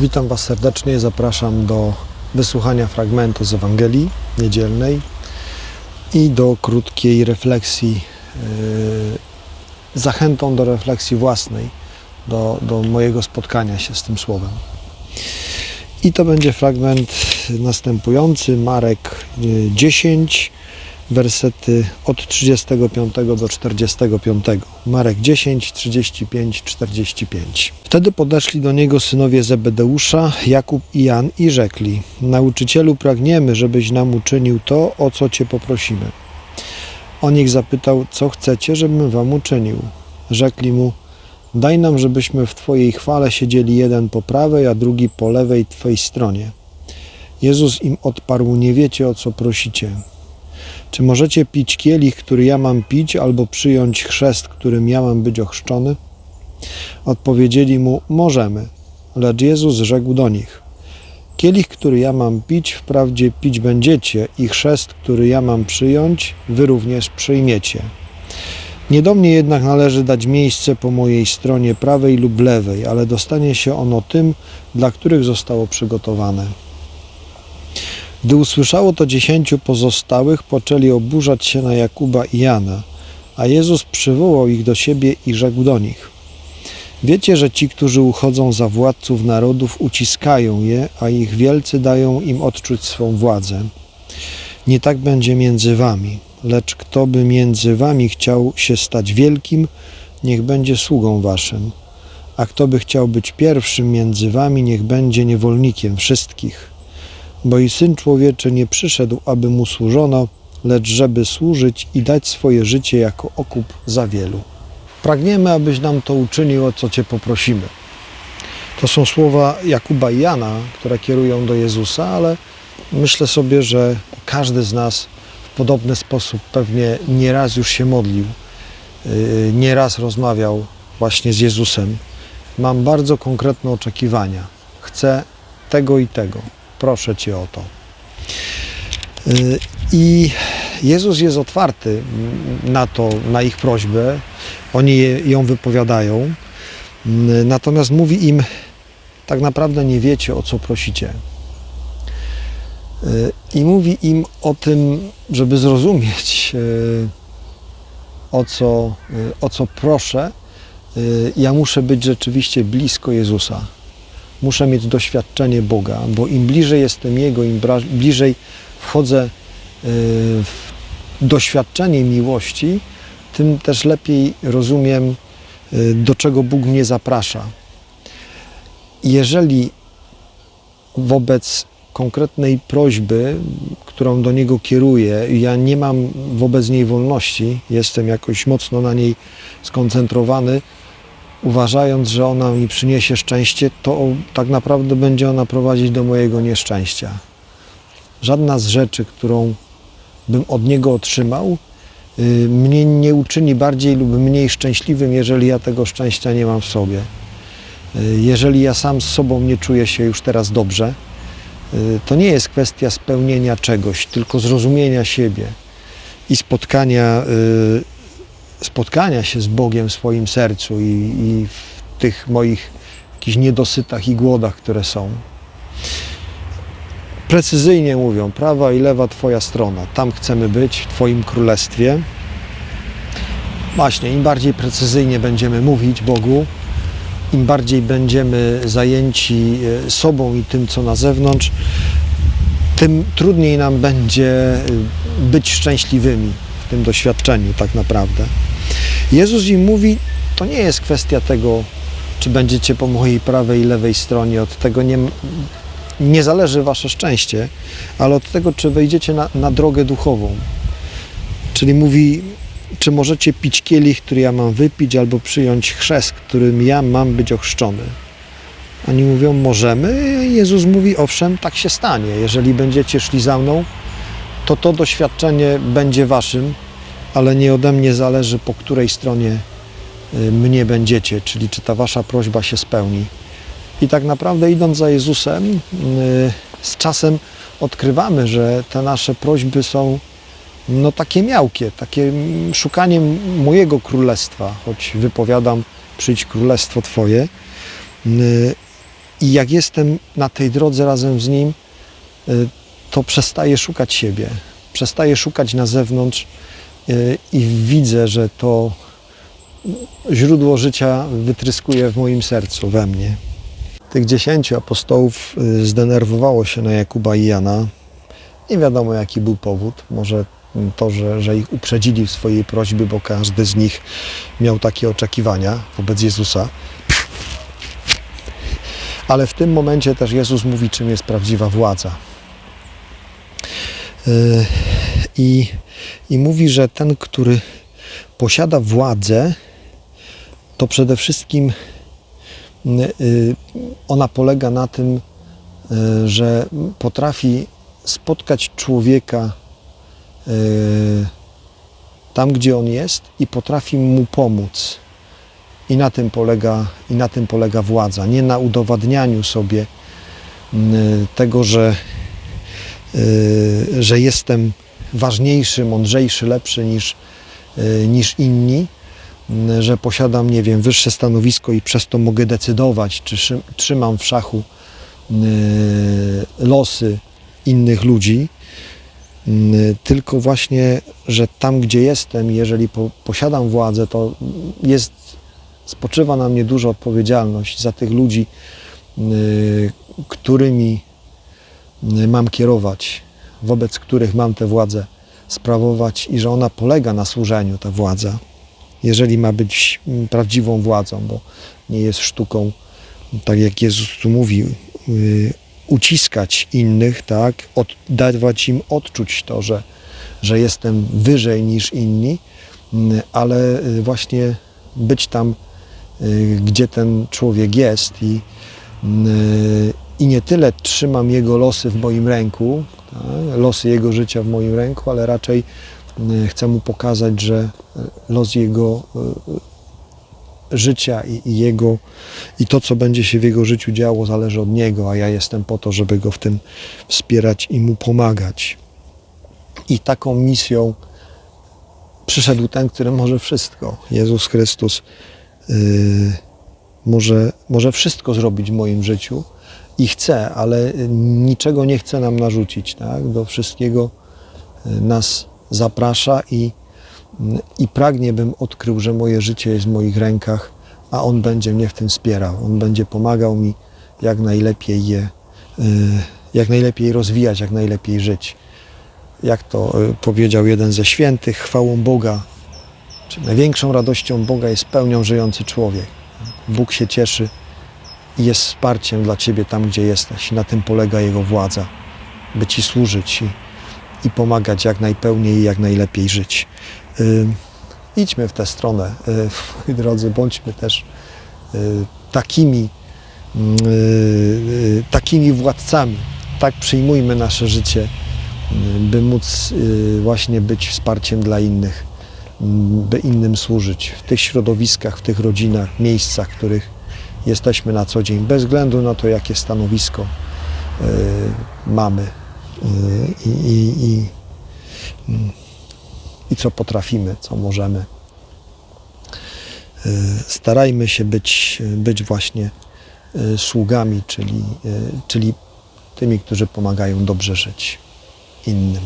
Witam Was serdecznie, zapraszam do wysłuchania fragmentu z Ewangelii Niedzielnej i do krótkiej refleksji, yy, zachętą do refleksji własnej, do, do mojego spotkania się z tym Słowem. I to będzie fragment następujący, Marek yy, 10, wersety od 35 do 45. Marek 10, 35, 45. Wtedy podeszli do niego synowie Zebedeusza, Jakub i Jan i rzekli: Nauczycielu, pragniemy, żebyś nam uczynił to, o co cię poprosimy. On ich zapytał: Co chcecie, żebym wam uczynił? Rzekli mu: Daj nam, żebyśmy w Twojej chwale siedzieli jeden po prawej, a drugi po lewej Twojej stronie. Jezus im odparł: Nie wiecie, o co prosicie. Czy możecie pić kielich, który ja mam pić, albo przyjąć chrzest, którym ja mam być ochrzczony? Odpowiedzieli mu: Możemy. Lecz Jezus rzekł do nich: Kielich, który ja mam pić, wprawdzie pić będziecie, i chrzest, który ja mam przyjąć, wy również przyjmiecie. Nie do mnie jednak należy dać miejsce po mojej stronie prawej lub lewej, ale dostanie się ono tym, dla których zostało przygotowane. Gdy usłyszało to dziesięciu pozostałych, poczęli oburzać się na Jakuba i Jana, a Jezus przywołał ich do siebie i rzekł do nich: Wiecie, że ci, którzy uchodzą za władców narodów, uciskają je, a ich wielcy dają im odczuć swą władzę. Nie tak będzie między wami, lecz kto by między wami chciał się stać wielkim, niech będzie sługą waszym. A kto by chciał być pierwszym między wami, niech będzie niewolnikiem wszystkich bo i Syn Człowieczy nie przyszedł, aby mu służono, lecz żeby służyć i dać swoje życie jako okup za wielu. Pragniemy, abyś nam to uczynił, o co Cię poprosimy. To są słowa Jakuba i Jana, które kierują do Jezusa, ale myślę sobie, że każdy z nas w podobny sposób pewnie nieraz już się modlił, yy, nieraz rozmawiał właśnie z Jezusem. Mam bardzo konkretne oczekiwania. Chcę tego i tego proszę Cię o to. Y, I Jezus jest otwarty na to, na ich prośbę. Oni ją wypowiadają. Y, natomiast mówi im, tak naprawdę nie wiecie, o co prosicie. Y, I mówi im o tym, żeby zrozumieć, o co, o co proszę, ja muszę być rzeczywiście blisko Jezusa muszę mieć doświadczenie Boga, bo im bliżej jestem Jego, im bliżej wchodzę y, w doświadczenie miłości, tym też lepiej rozumiem, y, do czego Bóg mnie zaprasza. Jeżeli wobec konkretnej prośby, którą do Niego kieruję, ja nie mam wobec niej wolności, jestem jakoś mocno na niej skoncentrowany, uważając, że ona mi przyniesie szczęście, to tak naprawdę będzie ona prowadzić do mojego nieszczęścia. Żadna z rzeczy, którą bym od niego otrzymał, y, mnie nie uczyni bardziej lub mniej szczęśliwym, jeżeli ja tego szczęścia nie mam w sobie. Y, jeżeli ja sam z sobą nie czuję się już teraz dobrze, y, to nie jest kwestia spełnienia czegoś, tylko zrozumienia siebie i spotkania spotkania się z Bogiem w swoim sercu i, i w tych moich jakichś niedosytach i głodach, które są. Precyzyjnie mówią, prawa i lewa Twoja strona. Tam chcemy być, w Twoim królestwie. Właśnie, im bardziej precyzyjnie będziemy mówić Bogu, im bardziej będziemy zajęci e, sobą i tym, co na zewnątrz, tym trudniej nam będzie e, być szczęśliwymi w tym doświadczeniu, tak naprawdę. Jezus im mówi, to nie jest kwestia tego, czy będziecie po mojej prawej i lewej stronie. Od tego nie, nie zależy wasze szczęście, ale od tego, czy wejdziecie na, na drogę duchową. Czyli mówi, czy możecie pić kielich, który ja mam wypić, albo przyjąć chrzest, którym ja mam być ochrzczony. Oni mówią, możemy. Jezus mówi, owszem, tak się stanie. Jeżeli będziecie szli za mną, to to doświadczenie będzie waszym, ale nie ode mnie zależy, po której stronie y, mnie będziecie, czyli czy ta wasza prośba się spełni. I tak naprawdę idąc za Jezusem, y, z czasem odkrywamy, że te nasze prośby są no takie miałkie, takie mm, szukaniem mojego królestwa, choć wypowiadam przyjdź królestwo Twoje. Y, I jak jestem na tej drodze razem z Nim, to przestaję szukać siebie, przestaję szukać na zewnątrz y, i widzę, że to źródło życia wytryskuje w moim sercu, we mnie. Tych dziesięciu apostołów y, zdenerwowało się na Jakuba i Jana. Nie wiadomo, jaki był powód. Może to, że, że ich uprzedzili w swojej prośbie, bo każdy z nich miał takie oczekiwania wobec Jezusa. Ale w tym momencie też Jezus mówi, czym jest prawdziwa władza. Y, I, I mówi, że ten, który posiada władzę, to przede wszystkim y, ona polega na tym, y, że potrafi spotkać człowieka y, tam, gdzie on jest i potrafi mu pomóc. I na tym polega, i na tym polega władza. Nie na udowadnianiu sobie y, tego, że, y, że jestem ważniejszy, mądrzejszy, lepszy niż, y, niż inni, y, że posiadam, nie wiem, wyższe stanowisko i przez to mogę decydować, czy trzymam w szachu y, losy innych ludzi, y, tylko właśnie, że tam, gdzie jestem, jeżeli po, posiadam władzę, to jest, spoczywa na mnie duża odpowiedzialność za tych ludzi, y, którymi y, mam kierować, wobec których mam tę władzę sprawować i że ona polega na służeniu, ta władza, jeżeli ma być mm, prawdziwą władzą, bo nie jest sztuką, tak jak Jezus tu mówi, y, uciskać innych, tak, od, dawać im odczuć to, że, że jestem wyżej niż inni, mm, ale y, właśnie być tam, y, gdzie ten człowiek jest i, y, i nie tyle trzymam jego losy w moim ręku, tak, losy jego życia w moim ręku, ale raczej y, chcę mu pokazać, że y, los jego y, życia i, i jego i to, co będzie się w jego życiu działo, zależy od niego, a ja jestem po to, żeby go w tym wspierać i mu pomagać. I taką misją przyszedł ten, który może wszystko. Jezus Chrystus yy, może, może wszystko zrobić w moim życiu i chce, ale niczego nie chce nam narzucić. Tak? Do wszystkiego y, nas zaprasza i, i pragnie, bym odkrył, że moje życie jest w moich rękach, a On będzie mnie w tym wspierał. On będzie pomagał mi jak najlepiej je, y, jak najlepiej rozwijać, jak najlepiej żyć. Jak to y, powiedział jeden ze świętych, chwałą Boga, czy największą radością Boga jest pełnią żyjący człowiek. Bóg się cieszy i jest wsparciem dla Ciebie tam, gdzie jesteś. Na tym polega Jego władza, by Ci służyć i, i pomagać jak najpełniej i jak najlepiej żyć. Y, idźmy w tę stronę, y, moi drodzy, bądźmy też y, takimi, y, y, takimi władcami. Tak przyjmujmy nasze życie, y, by móc y, właśnie być wsparciem dla innych, by innym służyć w tych środowiskach, w tych rodzinach, miejscach, w których jesteśmy na co dzień, bez względu na to, jakie stanowisko y, mamy y, i, i, i, mm, i co potrafimy, co możemy. Y, Starajmy się być, być właśnie y, sługami, czyli, y, czyli tymi, którzy pomagają dobrze żyć innym.